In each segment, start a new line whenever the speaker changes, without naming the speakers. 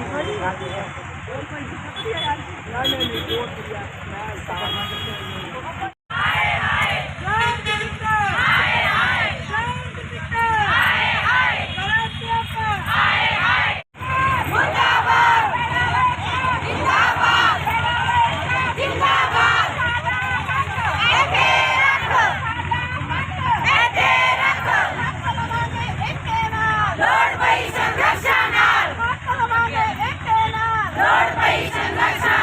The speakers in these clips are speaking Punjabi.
Thank you. ਨਾਲ ਲੋੜ ਪਈ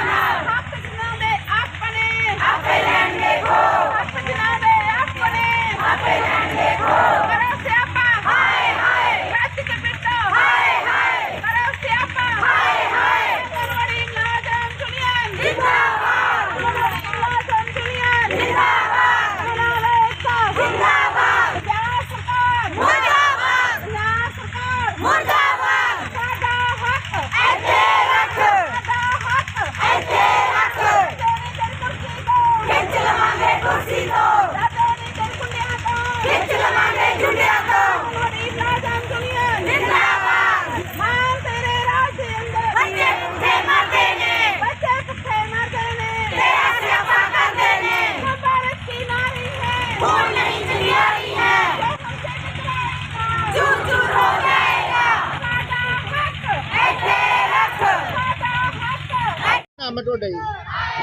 ਤੁਹਾਡਾ ਜੀ?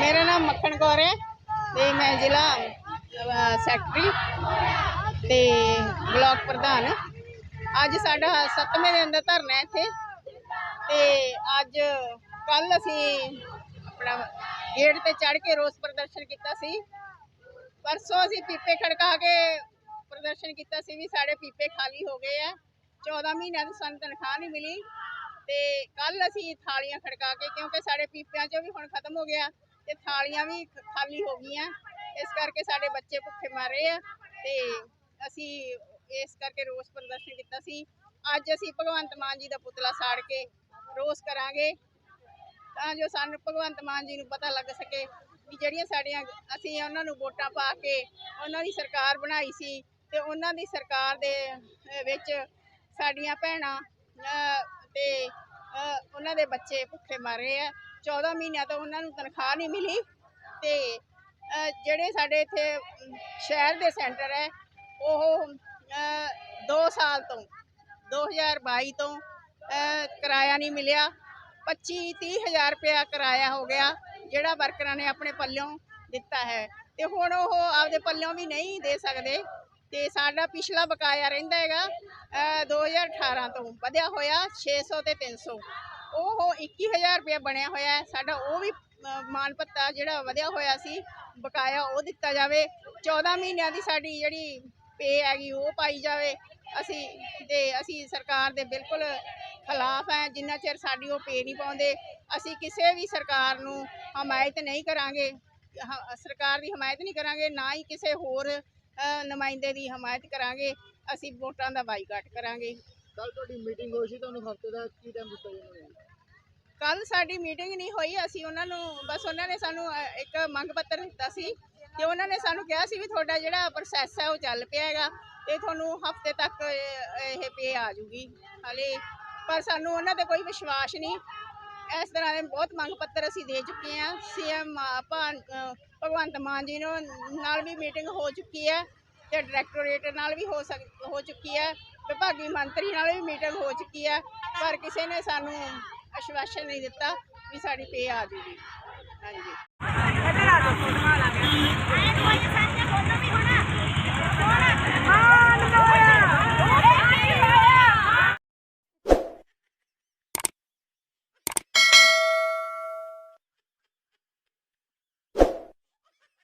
ਮੇਰਾ ਨਾਮ ਮੱਖਣ ਕੌਰ ਹੈ ਤੇ ਮੈਂ ਜ਼ਿਲ੍ਹਾ ਅਹ, ਸੈਕਟਰੀ ਤੇ ਬਲਾਕ ਪ੍ਰਧਾਨ। ਅੱਜ ਸਾਡਾ ਸੱਤਵੇਂ ਦਿਨ ਦਾ ਧਰਨਾ ਹੈ ਇੱਥੇ ਤੇ ਅੱਜ ਕੱਲ ਅਸੀਂ ਆਪਣਾ ਗੇਟ ਤੇ ਚੜ ਕੇ ਰੋਸ ਪ੍ਰਦਰਸ਼ਨ ਕੀਤਾ ਸੀ। ਪਰਸੋਂ ਅਸੀਂ ਪੀਪੇ ਖੜਕਾ ਕੇ ਪ੍ਰਦਰਸ਼ਨ ਕੀਤਾ ਸੀ ਵੀ ਸਾਡੇ ਪੀਪੇ ਖਾਲੀ ਹੋ ਗਏ ਆ। 14 ਮਹੀਨਿਆਂ ਤੋਂ ਸਾਨੂੰ ਤਨਖਾਹ ਨਹੀਂ ਮਿਲੀ। ਤੇ ਕੱਲ ਅਸੀਂ ਥਾਲੀਆਂ ਖੜਕਾ ਕੇ ਕਿਉਂਕਿ ਸਾਡੇ ਪੀਪਿਆਂ 'ਚੋਂ ਵੀ ਹੁਣ ਖਤਮ ਹੋ ਗਿਆ ਤੇ ਥਾਲੀਆਂ ਵੀ ਖਾਲੀ ਹੋ ਗਈਆਂ। ਇਸ ਕਰਕੇ ਸਾਡੇ ਬੱਚੇ ਭੁੱਖੇ ਮਰ ਰਹੇ ਆ ਤੇ ਅਸੀਂ ਇਸ ਕਰਕੇ ਰੋਸ ਪ੍ਰਦਰਸ਼ਨ ਕੀਤਾ ਸੀ। ਅੱਜ ਅਸੀਂ ਭਗਵੰਤ ਮਾਨ ਜੀ ਦਾ ਪੁਤਲਾ ਸਾੜ ਕੇ ਰੋਸ ਕਰਾਂਗੇ ਤਾਂ ਜੋ ਸਾਨੂੰ ਭਗਵੰਤ ਮਾਨ ਜੀ ਨੂੰ ਪਤਾ ਲੱਗ ਸਕੇ ਵੀ ਜਿਹੜੀਆਂ ਸਾਡੀਆਂ ਅਸੀਂ ਉਹਨਾਂ ਨੂੰ ਵੋਟਾਂ ਪਾ ਕੇ ਉਹਨਾਂ ਦੀ ਸਰਕਾਰ ਬਣਾਈ ਸੀ ਤੇ ਉਹਨਾਂ ਦੀ ਸਰਕਾਰ ਦੇ ਵਿੱਚ ਸਾਡੀਆਂ ਭੈਣਾਂ ਅਹ, ਤੇ ਉਹਨਾਂ ਦੇ ਬੱਚੇ ਭੁੱਖੇ ਮਰ ਰਹੇ ਆ। 14 ਮਹੀਨਿਆਂ ਤੋਂ ਉਹਨਾਂ ਨੂੰ ਤਨਖਾਹ ਨਹੀਂ ਮਿਲੀ। ਤੇ ਜਿਹੜੇ ਸਾਡੇ ਇੱਥੇ ਸ਼ਹਿਰ ਦੇ ਸੈਂਟਰ ਹੈ, ਉਹ 2 ਸਾਲ ਤੋਂ 2022 ਤੋਂ ਕਿਰਾਇਆ ਨਹੀਂ ਮਿਲਿਆ। 25 30 ਹਜ਼ਾਰ ਰੁਪਇਆ ਕਿਰਾਇਆ ਹੋ ਗਿਆ, ਜਿਹੜਾ ਵਰਕਰਾਂ ਨੇ ਆਪਣੇ ਪੱਲਿਓਂ ਦਿੱਤਾ ਹੈ। ਤੇ ਹੁਣ ਉਹ ਆਪਦੇ ਪੱਲਿਓਂ ਵੀ ਨਹੀਂ ਦੇ ਸਕਦੇ। ਤੇ ਸਾਡਾ ਪਿਛਲਾ ਬਕਾਇਆ ਰਹਿੰਦਾ ਹੈਗਾ ਅਹ 2018 ਤੋਂ ਵਧਿਆ ਹੋਇਆ 600 ਤੇ 300 ਉਹ 21000 ਰੁਪਇਆ ਬਣਿਆ ਹੋਇਆ ਸਾਡਾ ਉਹ ਵੀ ਅਹ, ਮਾਨ ਭੱਤਾ ਜਿਹੜਾ ਵਧਿਆ ਹੋਇਆ ਸੀ ਬਕਾਇਆ ਉਹ ਦਿੱਤਾ ਜਾਵੇ। 14 ਮਹੀਨਿਆਂ ਦੀ ਸਾਡੀ ਜਿਹੜੀ ਪੇ ਹੈਗੀ ਉਹ ਪਾਈ ਜਾਵੇ। ਅਸੀਂ ਤੇ ਅਸੀਂ ਸਰਕਾਰ ਦੇ ਬਿਲਕੁਲ ਖਿਲਾਫ ਹੈ। ਜਿੰਨਾ ਚਿਰ ਸਾਡੀ ਉਹ ਪੇ ਨਹੀਂ ਪਾਉਂਦੇ ਅਸੀਂ ਕਿਸੇ ਵੀ ਸਰਕਾਰ ਨੂੰ ਹਮਾਇਤ ਨਹੀਂ ਕਰਾਂਗੇ। ਹ- ਸਰਕਾਰ ਦੀ ਹਮਾਇਤ ਨਹੀਂ ਕਰਾਂਗੇ ਨਾ ਹੀ ਕਿਸੇ ਹੋਰ ਨੁਮਾਇੰਦੇ ਦੀ ਹਮਾਇਤ ਕਰਾਂਗੇ ਅਸੀਂ ਵੋਟਾਂ ਦਾ ਬਾਈਕਾਟ ਕਰਾਂਗੇ।
ਕੱਲ ਤੁਹਾਡੀ ਮੀਟਿੰਗ ਹੋਈ ਸੀ ਤੁਹਾਨੂੰ ਹਫ਼ਤੇ ਦਾ ਕੀ ਟਾਈਮ ਦਿੱਤਾ ਜੀ ਉਹਨਾਂ ਨੇ?
ਕੱਲ ਸਾਡੀ ਮੀਟਿੰਗ ਨਹੀਂ ਹੋਈ ਅਸੀਂ ਉਹਨਾਂ ਨੂੰ ਬਸ ਉਹਨਾਂ ਨੇ ਸਾਨੂੰ ਇੱਕ ਮੰਗ ਪੱਤਰ ਦਿੱਤਾ ਸੀ ਤੇ ਉਹਨਾਂ ਨੇ ਸਾਨੂੰ ਕਿਹਾ ਸੀ ਵੀ ਤੁਹਾਡਾ ਜਿਹੜਾ ਪ੍ਰੋਸੈਸ ਹੈ ਉਹ ਚੱਲ ਪਿਆ ਹੈਗਾ ਤੇ ਤੁਹਾਨੂੰ ਹਫ਼ਤੇ ਤੱਕ ਇਹ ਪੇ ਆ ਜੂਗੀ ਹਲੇ ਪਰ ਸਾਨੂੰ ਉਹਨਾਂ ਤੇ ਕੋਈ ਵਿਸ਼ਵਾਸ ਨਹੀਂ ਇਸ ਤਰ੍ਹਾਂ ਦੇ ਬਹੁਤ ਮੰਗ ਪੱਤਰ ਅਸੀਂ ਦੇ ਚੁੱਕੇ ਹਾਂ। ਸੀਐਮ ਭਗਵੰਤ ਮਾਨ ਜੀ ਨੂੰ ਨਾਲ ਵੀ ਮੀਟਿੰਗ ਹੋ ਚੁੱਕੀ ਹੈ ਤੇ ਡਾਇਰੈਕਟੋਰੇਟ ਨਾਲ ਵੀ ਹੋ ਸਕ, ਹੋ ਚੁੱਕੀ ਹੈ ਵਿਭਾਗੀ ਮੰਤਰੀ ਨਾਲ ਵੀ ਮੀਟਿੰਗ ਹੋ ਚੁੱਕੀ ਹੈ। ਪਰ ਕਿਸੇ ਨੇ ਸਾਨੂੰ ਅਸ਼ਵਾਸਨ ਨਹੀਂ ਦਿੱਤਾ ਵੀ ਸਾਡੀ ਪੇ ਆ ਜੂਗੀ। ਹਾਂਜੀ।